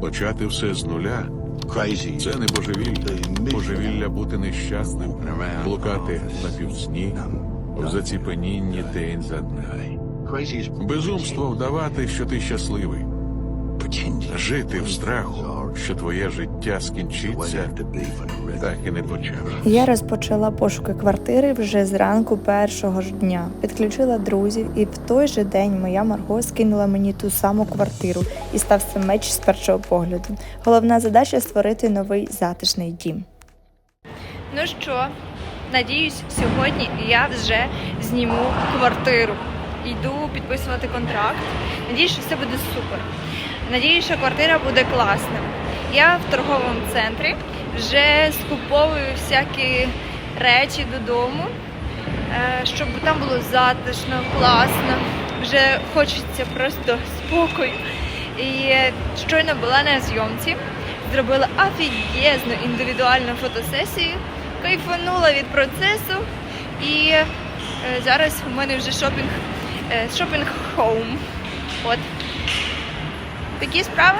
Почати все з нуля це не божевілля. Божевілля бути нещасним, блукати на півсні, в заціпенінні день за днем. Безумство вдавати, що ти щасливий, жити в страху, що твоє життя скінчиться, так і не почавши. Я розпочала пошуки квартири вже зранку першого ж дня. Підключила друзів, і в той же день моя Марго скинула мені ту саму квартиру і стався меч з першого погляду. Головна задача створити новий затишний дім. Ну що, надіюсь, сьогодні я вже зніму квартиру. Йду підписувати контракт. Надіюсь, що все буде супер. Надіюсь, що квартира буде класна. Я в торговому центрі вже скуповую всякі речі додому, е, щоб там було затишно, класно. Вже хочеться просто спокою. І щойно була на зйомці, зробила офігезну індивідуальну фотосесію, кайфанула від процесу. І е, зараз у мене вже шопінг, е, шопінг хоум. От. Такі справи.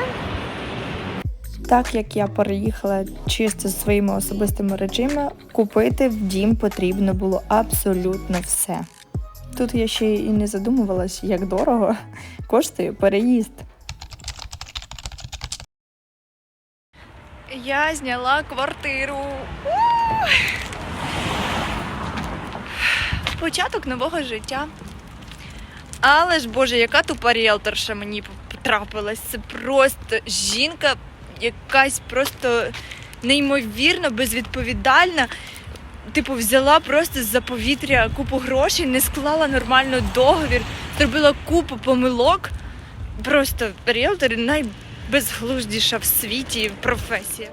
Так як я переїхала чисто зі своїми особистими речима, купити в дім потрібно було абсолютно все. Тут я ще і не задумувалась, як дорого коштує переїзд. Я зняла квартиру. У! Початок нового життя. Але ж боже, яка тупа ріелторша мені потрапилась. Це просто жінка, якась просто неймовірно безвідповідальна. Типу, взяла просто з-за повітря купу грошей, не склала нормально договір, зробила купу помилок. Просто ріелтор найбезглуздіша в світі професія.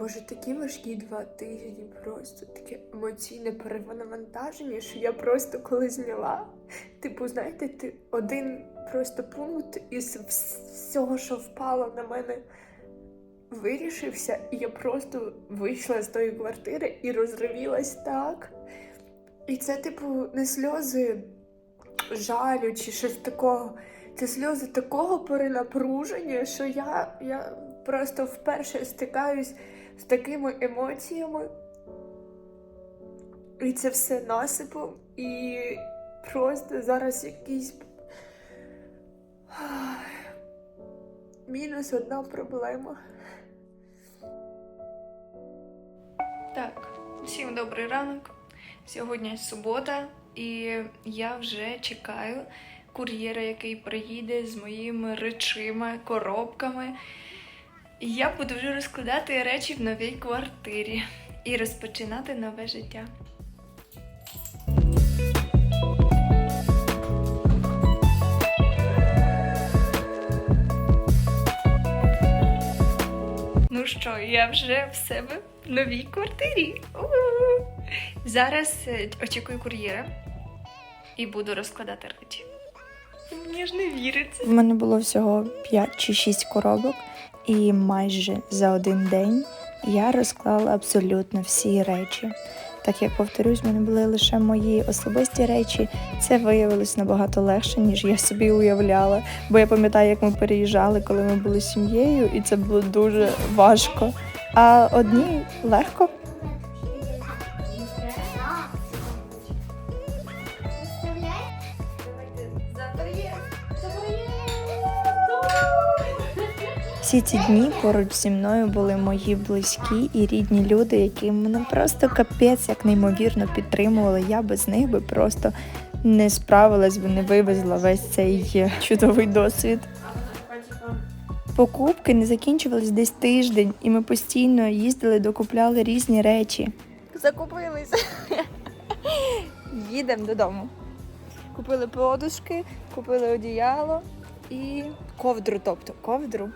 Боже, такі важкі два тижні, просто таке емоційне перевантаження, що я просто коли зняла. Типу, знаєте, ти один просто пункт із всього, що впало на мене, вирішився, і я просто вийшла з тої квартири і розривілась так. І це, типу, не сльози жалю чи щось такого. Це сльози такого перенапруження, що я, я просто вперше стикаюсь з такими емоціями. І це все насипом. І просто зараз якийсь. Мінус одна проблема. Так, всім добрий ранок. Сьогодні субота, і я вже чекаю кур'єра, який приїде з моїми речима, коробками. Я буду вже розкладати речі в новій квартирі і розпочинати нове життя. Ну що, я вже в себе в новій квартирі. У-у-у. Зараз е, очікую кур'єра і буду розкладати речі. Мені ж не віриться. В мене було всього 5 чи 6 коробок, і майже за один день я розклала абсолютно всі речі. Так як повторюсь, в мене були лише мої особисті речі. Це виявилось набагато легше, ніж я собі уявляла. Бо я пам'ятаю, як ми переїжджали, коли ми були сім'єю, і це було дуже важко. А одні легко. Всі ці дні поруч зі мною були мої близькі і рідні люди, які мене просто капець як неймовірно підтримували. Я без них би просто не справилась би, не вивезла весь цей е, чудовий досвід. Покупки не закінчувались десь тиждень, і ми постійно їздили, докупляли різні речі. Закупилися. Їдемо додому. Купили подушки, купили одіяло і ковдру, тобто ковдру.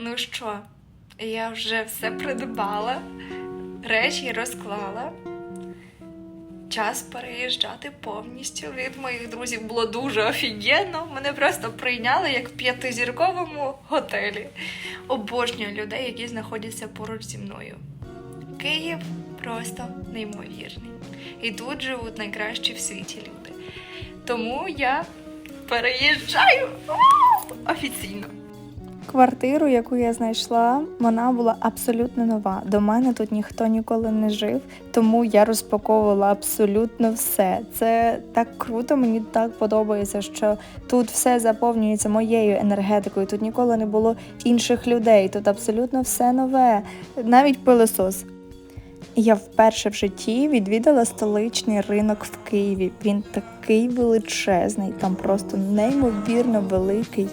Ну що, я вже все придбала, речі розклала. Час переїжджати повністю від моїх друзів було дуже офігенно. Мене просто прийняли як в п'ятизірковому готелі. Обожнюю людей, які знаходяться поруч зі мною. Київ просто неймовірний. І тут живуть найкращі в світі люди. Тому я переїжджаю офіційно. Квартиру, яку я знайшла, вона була абсолютно нова. До мене тут ніхто ніколи не жив, тому я розпаковувала абсолютно все. Це так круто, мені так подобається, що тут все заповнюється моєю енергетикою. Тут ніколи не було інших людей. Тут абсолютно все нове, навіть пилосос. Я вперше в житті відвідала столичний ринок в Києві. Він такий величезний, там просто неймовірно великий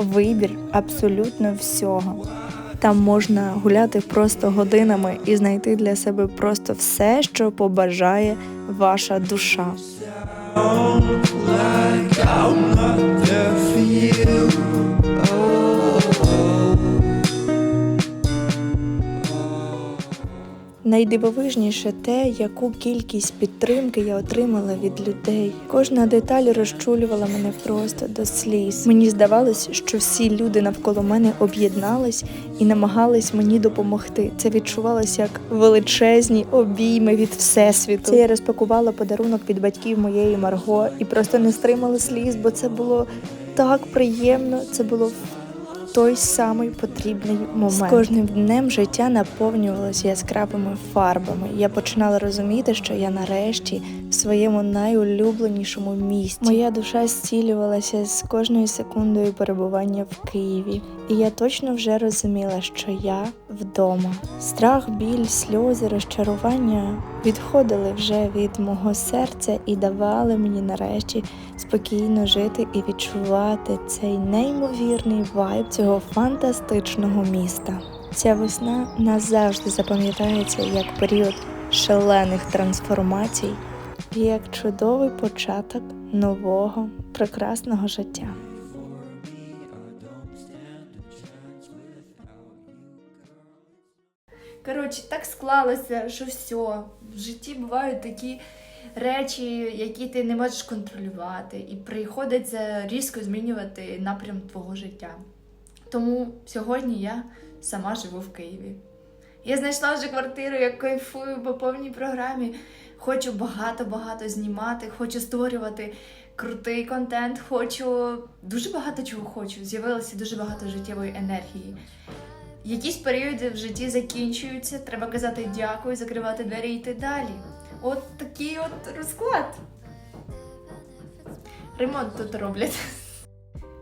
вибір абсолютно всього. Там можна гуляти просто годинами і знайти для себе просто все, що побажає ваша душа. Найдивовижніше те, яку кількість підтримки я отримала від людей. Кожна деталь розчулювала мене просто до сліз. Мені здавалось, що всі люди навколо мене об'єднались і намагались мені допомогти. Це відчувалося як величезні обійми від всесвіту. Це я розпакувала подарунок від батьків моєї Марго і просто не стримала сліз, бо це було так приємно. Це було той самий потрібний момент. З кожним днем життя наповнювалося яскравими фарбами. Я починала розуміти, що я нарешті в своєму найулюбленішому місці. Моя душа зцілювалася з кожною секундою перебування в Києві, і я точно вже розуміла, що я вдома. Страх, біль, сльози, розчарування відходили вже від мого серця і давали мені нарешті спокійно жити і відчувати цей неймовірний вайб цього фантастичного міста. Ця весна назавжди запам'ятається як період шалених трансформацій і як чудовий початок нового прекрасного життя. Коротше, так склалося, що все. В житті бувають такі речі, які ти не можеш контролювати, і приходиться різко змінювати напрям твого життя. Тому сьогодні я сама живу в Києві. Я знайшла вже квартиру, я кайфую по повній програмі. Хочу багато-багато знімати, хочу створювати крутий контент, хочу дуже багато чого хочу. З'явилося дуже багато життєвої енергії. Якісь періоди в житті закінчуються, треба казати дякую, закривати двері і йти далі. От такий от розклад. Ремонт тут роблять.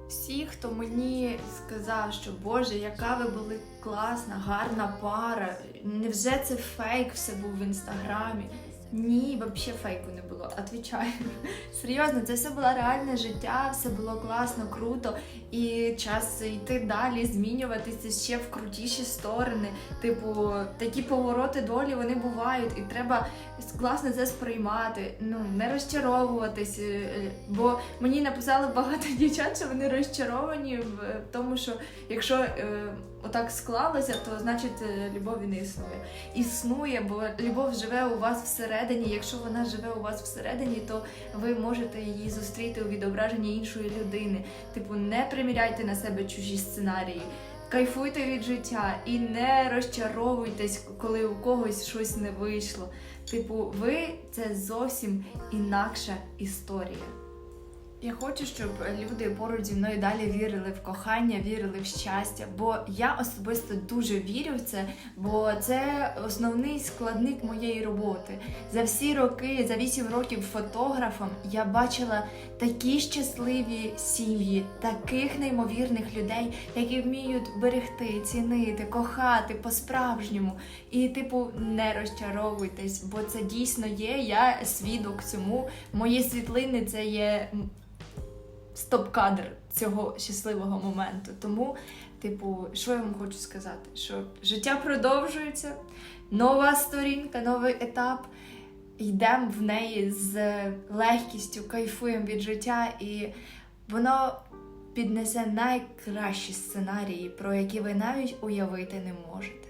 Всі, хто мені сказав, що Боже, яка ви були класна, гарна пара. Невже це фейк все був в інстаграмі? Ні, взагалі фейку не було. Отвічаю. Серйозно, це все було реальне життя, все було класно, круто, і час йти далі, змінюватися ще в крутіші сторони. Типу, такі повороти долі вони бувають, і треба класно це сприймати. Ну не розчаровуватись. е, Бо мені написали багато дівчат, що вони розчаровані в е, тому, що якщо е, отак склалося, то значить е, любові не існує. Існує, бо любов живе у вас всередині. Якщо вона живе у вас всередині, то ви можете її зустріти у відображенні іншої людини. Типу, не приміряйте на себе чужі сценарії. Кайфуйте від життя і не розчаровуйтесь, коли у когось щось не вийшло. Типу, ви це зовсім інакша історія. Я хочу, щоб люди поруч зі мною далі вірили в кохання, вірили в щастя, бо я особисто дуже вірю в це, бо це основний складник моєї роботи. За всі роки, за 8 років фотографом, я бачила такі щасливі сім'ї, таких неймовірних людей, які вміють берегти, цінити, кохати по-справжньому. І, типу, не розчаровуйтесь, бо це дійсно є. Я свідок цьому. Мої світлини це є стоп-кадр цього щасливого моменту. Тому, типу, що я вам хочу сказати? Що життя продовжується, нова сторінка, новий етап. Йдемо в неї з легкістю, кайфуємо від життя, і воно піднесе найкращі сценарії, про які ви навіть уявити не можете.